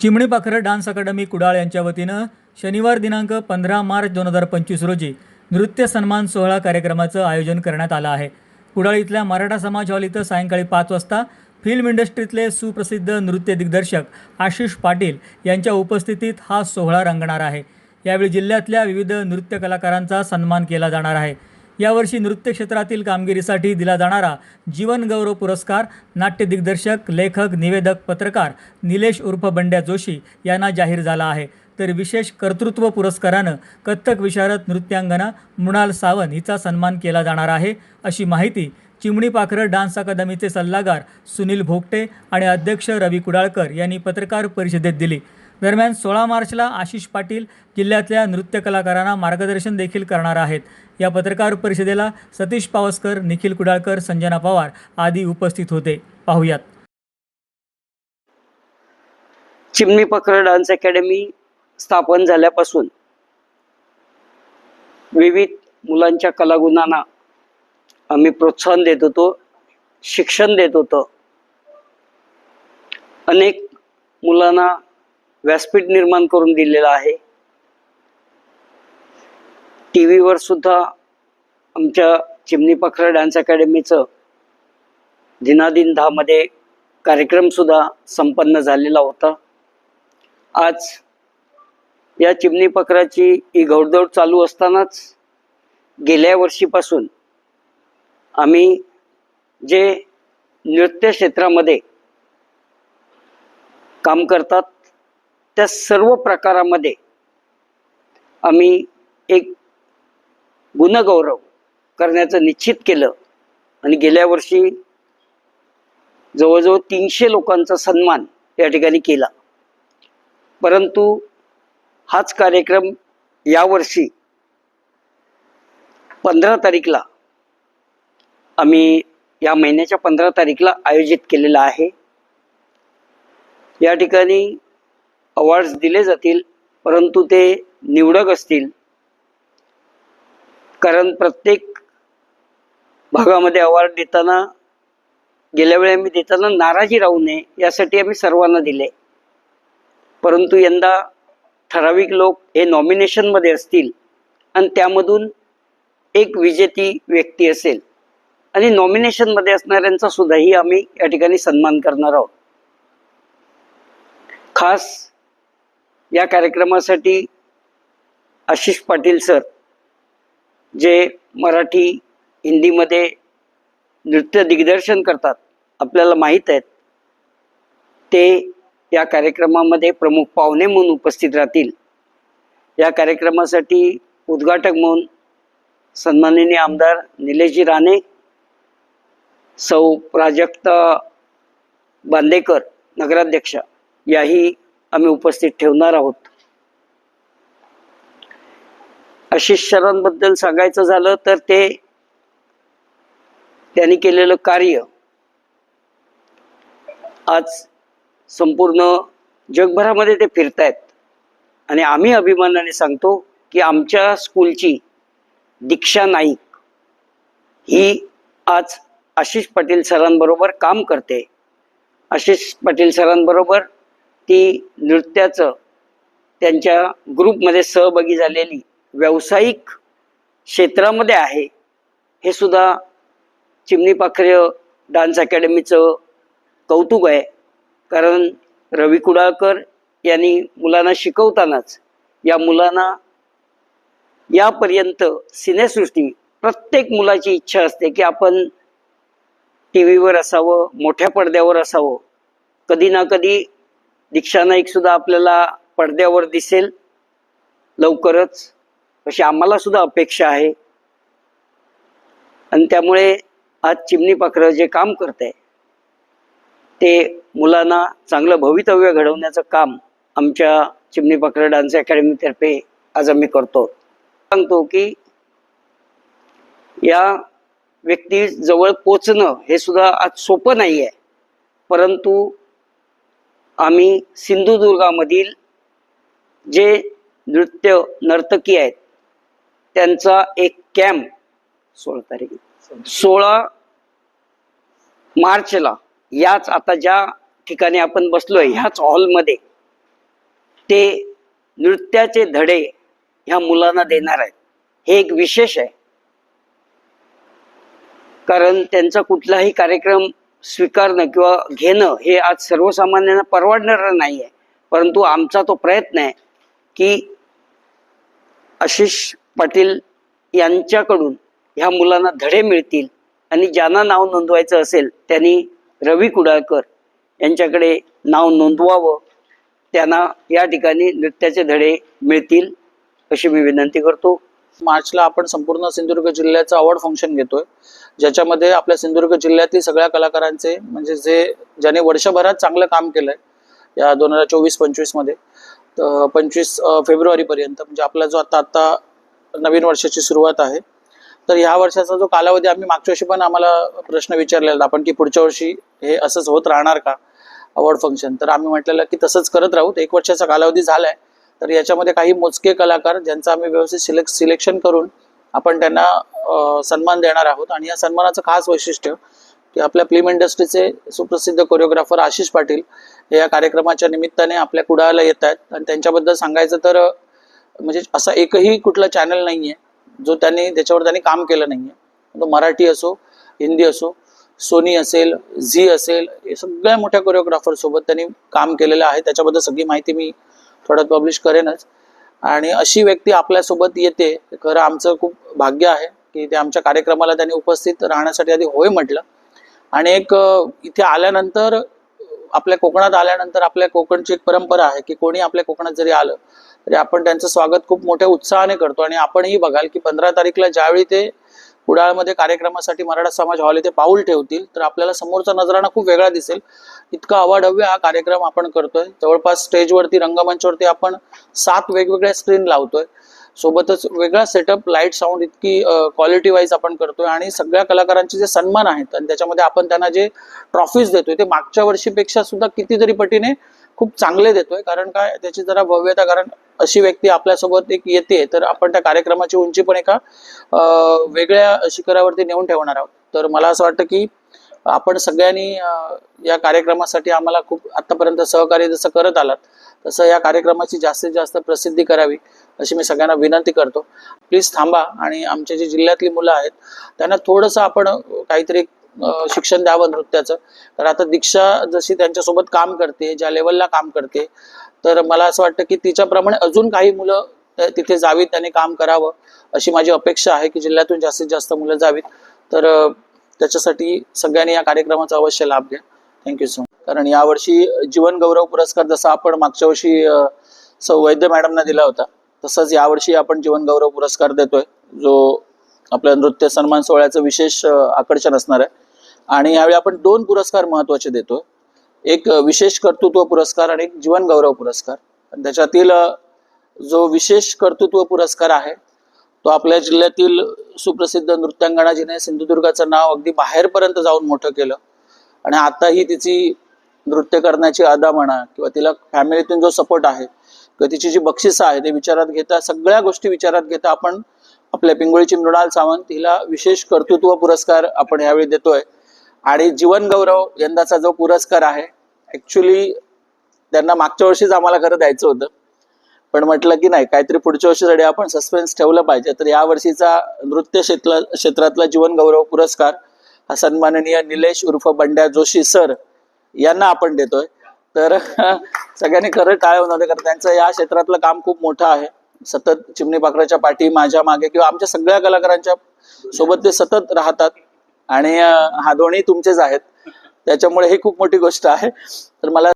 चिमणी पाखरं डान्स अकादमी कुडाळ यांच्या वतीनं शनिवार दिनांक पंधरा मार्च दोन हजार पंचवीस रोजी नृत्य सन्मान सोहळा कार्यक्रमाचं आयोजन करण्यात आलं आहे. कुडाळ इथल्या मराठा समाज हॉल इथं सायंकाळी पाच वाजता फिल्म इंडस्ट्रीतले सुप्रसिद्ध नृत्य दिग्दर्शक आशिष पाटील यांच्या उपस्थितीत हा सोहळा रंगणार आहे. यावेळी जिल्ह्यातल्या विविध नृत्य कलाकारांचा सन्मान केला जाणार आहे. यावर्षी नृत्य क्षेत्रातील कामगिरीसाठी दिला जाणारा जीवनगौरव पुरस्कार नाट्य दिग्दर्शक लेखक निवेदक पत्रकार निलेश उर्फ बंड्या जोशी यांना जाहीर झाला आहे. तर विशेष कर्तृत्व पुरस्कारानं कथ्थक विशारद नृत्यांगना मृणाल सावंत हिचा सन्मान केला जाणार आहे अशी माहिती चिमणी पाखरं डान्स अकादमीचे सल्लागार सुनील भोगटे आणि अध्यक्ष रवी कुडाळकर यांनी पत्रकार परिषदेत दिली. दरम्यान सोळा मार्चला आशिष पाटील जिल्ह्यातल्या नृत्य कलाकारांना मार्गदर्शन देखील करणार आहेत. या पत्रकार परिषदेला सतीश पावसकर निखिल कुडाळकर संजना पवार आदी उपस्थित होते. पाहुयात. चिमणी पखर डान्स अकॅडमी स्थापन झाल्यापासून विविध मुलांच्या कलागुणांना आम्ही प्रोत्साहन देत होतो शिक्षण देत होतो. अनेक मुलांना व्यासपीठ निर्माण करून दिलेलं आहे. टी व्हीवर सुद्धा आमच्या चिमणी पखर डान्स अकॅडमीचं दिनादिन दहामध्ये कार्यक्रमसुद्धा संपन्न झालेला होता. आज या चिमणी पखराची ही घौडदौड चालू असतानाच गेल्या वर्षीपासून आम्ही जे नृत्य क्षेत्रामध्ये काम करतात त्या सर्व प्रकारामध्ये आम्ही एक गुणगौरव करण्याचं निश्चित केलं. आणि गेल्या वर्षी जवळजवळ तीनशे लोकांचा सन्मान या ठिकाणी केला. परंतु हाच कार्यक्रम यावर्षी पंधरा तारीखला आम्ही या महिन्याच्या पंधरा तारीखला आयोजित केलेला आहे. या ठिकाणी अवॉर्ड्स दिले जातील परंतु ते निवडक असतील. कारण प्रत्येक भागामध्ये अवॉर्ड देताना गेल्या वेळी आम्ही देताना नाराजी राहू नये यासाठी आम्ही सर्वांना दिले. परंतु यंदा ठराविक लोक हे नॉमिनेशनमध्ये असतील आणि त्यामधून एक विजेती व्यक्ती असेल. आणि नॉमिनेशनमध्ये असणाऱ्यांचा सुद्धाही आम्ही या ठिकाणी सन्मान करणार आहोत. खास या कार्यक्रमासाठी आशिष पाटील सर जे मराठी हिंदीमध्ये नृत्य दिग्दर्शन करतात आपल्याला माहीत आहेत ते या कार्यक्रमामध्ये प्रमुख पाहुणे म्हणून उपस्थित राहतील. या कार्यक्रमासाठी उद्घाटक म्हणून सन्माननीय आमदार निलेशजी राणे सौ प्राजक्ता बांदेकर नगराध्यक्ष याही आम्ही उपस्थित ठेवणार आहोत. आशिष सरांबद्दल सांगायचं झालं तर ते त्यांनी केलेलं कार्य आज संपूर्ण जगभरामध्ये ते फिरतायत. आणि आम्ही अभिमानाने सांगतो की आमच्या स्कूलची दीक्षा नाईक ही आज आशिष पाटील सरांबरोबर काम करते. आशिष पाटील सरांबरोबर ती नृत्याचं त्यांच्या ग्रुपमध्ये सहभागी झालेली व्यावसायिक क्षेत्रामध्ये आहे. हे सुद्धा चिमणीपाखरे डान्स अकॅडमीचं कौतुक आहे. कारण रवी कुडाळकर यांनी मुलांना शिकवतानाच या मुलांना यापर्यंत सिनेसृष्टी प्रत्येक मुलाची इच्छा असते की आपण टी व्हीवर असावं मोठ्या पडद्यावर असावं. कधी ना कधी दीक्षा नाईक सुद्धा आपल्याला पडद्यावर दिसेल. लवकरच अशी आम्हाला सुद्धा अपेक्षा आहे. आणि त्यामुळे आज चिमणी पाखरं जे काम करत आहे ते मुलांना चांगलं भवितव्य घडवण्याचं काम आमच्या चिमणी पाखरं डान्स अकॅडमीतर्फे आज आम्ही करतो. सांगतो की या व्यक्ती जवळ पोचणं हे सुद्धा आज सोपं नाही आहे परंतु आम्ही सिंधुदुर्गामधील जे नृत्य नर्तकी आहेत त्यांचा एक कॅम्प सोळा तारीख. सोळा मार्चला याच आता ज्या ठिकाणी आपण बसलोय ह्याच हॉलमध्ये ते नृत्याचे धडे ह्या मुलांना देणार आहेत. हे एक विशेष आहे. कारण त्यांचा कुठलाही कार्यक्रम स्वीकारणं किंवा घेणं हे आज सर्वसामान्यांना परवडणार नाही आहे परंतु आमचा तो प्रयत्न आहे की अशी पाटील यांच्याकडून ह्या मुलांना धडे मिळतील आणि ज्यांना नाव नोंदवायचं असेल त्यांनी रवी कुडाळकर यांच्याकडे नाव नोंदवावं. त्यांना या ठिकाणी नृत्याचे धडे मिळतील अशी मी विनंती करतो. मार्चला आपण संपूर्ण सिंधुदुर्ग जिल्ह्याचं अवॉर्ड फंक्शन घेतोय. ज्याच्यामध्ये आपल्या सिंधुदुर्ग जिल्ह्यातील सगळ्या कलाकारांचे म्हणजे जे ज्याने वर्षभरात चांगलं काम केलंय या दोन हजार चोवीस पंचवीसमध्ये तर पंचवीस फेब्रुवारी पर्यंत म्हणजे आपला जो आता आता नवीन वर्षाची सुरुवात आहे. तर ह्या वर्षाचा जो कालावधी आम्ही मागच्या वर्षी पण आम्हाला प्रश्न विचारलेला आपण की पुढच्या वर्षी हे असंच होत राहणार का अवॉर्ड फंक्शन तर आम्ही म्हटलेलं की तसंच करत राहू. एक वर्षाचा कालावधी झालाय. तर याच्यामध्ये काही मोजके कलाकार ज्यांचा आम्ही व्यवस्थित सिलेक्ट सिलेक्शन करून आपण त्यांना सन्मान देणार आहोत. आणि या सन्मानाचं खास वैशिष्ट्य की आपल्या फिल्म इंडस्ट्रीचे सुप्रसिद्ध कोरिओग्राफर आशिष पाटील हे या कार्यक्रमाच्या निमित्ताने आपल्या कुडाळला येत आहेत. आणि त्यांच्याबद्दल सांगायचं तर म्हणजे असा एकही कुठला चॅनल नाहीये जो त्यांनी त्याच्यावर त्यांनी काम केलं नाहीये. तो मराठी असो हिंदी असो सोनी असेल झी असेल हे सगळ्या मोठ्या कोरिओग्राफर सोबत त्यांनी काम केलेलं आहे. त्याच्याबद्दल सगळी माहिती मी थोड्यात पब्लिश करेनच. आणि अशी व्यक्ती आपल्यासोबत येते खरं आमचं खूप भाग्य आहे की ते आमच्या कार्यक्रमाला त्यांनी उपस्थित राहण्यासाठी आधी होय म्हटलं. आणि एक इथे आल्यानंतर आपल्या कोकणात आल्यानंतर आपल्या कोकणची एक परंपरा आहे की कोणी आपल्या कोकणात जरी आलं तरी आपण त्यांचं स्वागत खूप मोठ्या उत्साहाने करतो. आणि आपणही बघाल की पंधरा तारीखला ज्यावेळी ते कुडाळमध्ये कार्यक्रमासाठी मराठा समाज हॉल इथे पाऊल ठेवतील तर आपल्याला समोरचा नजराणा खूप वेगळा दिसेल. इतका अवाढव्य हा कार्यक्रम आपण करतोय. जवळपास स्टेजवरती रंगमंचवरती आपण सात वेगवेगळ्या स्क्रीन लावतोय. सोबतच वेगळा सेटअप लाइट साऊंड इतकी क्वालिटी वाईज आपण करतोय आणि सगळ्या कलाकारांचे जे सन्मान आहेत आणि त्याच्यामध्ये आपण त्यांना जे ट्रॉफीज देतोय ते मागच्या वर्षीपेक्षा सुद्धा कितीतरी पटीने खूप चांगले देतोय. कारण काय? त्याची जरा भव्यता कारण अशी व्यक्ती आपल्यासोबत एक येते तर आपण त्या कार्यक्रमाची उंची पण एका अं, वेगळ्या शिखरावरती नेऊन ठेवणार आहोत. तर मला असं वाटतं की आपण सगळ्यांनी या कार्यक्रमासाठी आम्हाला खूप आतापर्यंत सहकार्य जसं करत आलात तसं या कार्यक्रमाची जास्तीत जास्त प्रसिद्धी करावी अशी मी सगळ्यांना विनंती करतो. प्लीज थांबा आणि आमच्या जी जिल्ह्यातली मुलं आहेत त्यांना थोडंसं आपण काहीतरी शिक्षण द्यावं नृत्याचं. तर आता दीक्षा जशी त्यांच्यासोबत काम करते ज्या लेवलला काम करते तर मला असं वाटतं की तिच्याप्रमाणे अजून काही मुलं तिथे जावीत त्यांनी काम करावं अशी माझी अपेक्षा आहे की जिल्ह्यातून जास्तीत जास्त मुलं जावीत. तर त्याच्यासाठी सगळ्यांनी या कार्यक्रमाचा अवश्य लाभ घ्या. थँक्यू सो मच कारण यावर्षी जीवन गौरव पुरस्कार जसा आपण मागच्या वर्षी सौ वैद्य मॅडमना दिला होता तसंच यावर्षी आपण जीवन गौरव पुरस्कार देतोय जो आपल्या नृत्य सन्मान सोहळ्याचं विशेष आकर्षण असणार आहे. आणि यावेळी आपण दोन पुरस्कार महत्त्वाचे देतोय. एक विशेष कर्तृत्व पुरस्कार आणि एक जीवन गौरव पुरस्कार. त्याच्यातील जो विशेष कर्तृत्व पुरस्कार आहे तो आपल्या जिल्ह्यातील सुप्रसिद्ध नृत्यांगणा जिने सिंधुदुर्गाचं नाव अगदी बाहेरपर्यंत जाऊन मोठं केलं. आणि आताही तिची नृत्य करण्याची अदा म्हणा किंवा तिला फॅमिलीतून जो सपोर्ट आहे किंवा तिची जी बक्षिसं आहे ते विचारात घेता सगळ्या गोष्टी विचारात घेता आपण आपल्या पिंगोळीची मृणाल सावंत हिला विशेष कर्तृत्व पुरस्कार आपण यावेळी देतोय. आणि जीवन गौरव यंदाचा जो पुरस्कार आहे ऍक्च्युली त्यांना मागच्या वर्षीच आम्हाला खरं द्यायचं होतं. पण म्हटलं की नाही काहीतरी पुढच्या वर्षीसाठी आपण सस्पेन्स ठेवलं पाहिजे तर या वर्षीचा नृत्य क्षेत्र क्षेत्रातला जीवन गौरव पुरस्कार हा सन्माननीय निलेश उर्फ बंड्या जोशी सर यांना आपण देतोय. तर सगळ्यांनी खरं टाळ्या होणार कारण त्यांचं या क्षेत्रातलं काम खूप मोठं आहे. सतत चिमणी पाखराच्या पाठी माझ्या मागे किंवा आमच्या सगळ्या कलाकारांच्या सोबत ते सतत राहतात. आणि हा दोन्ही तुमचेच आहेत. त्याच्यामुळे ही खूप मोठी गोष्ट आहे. तर मला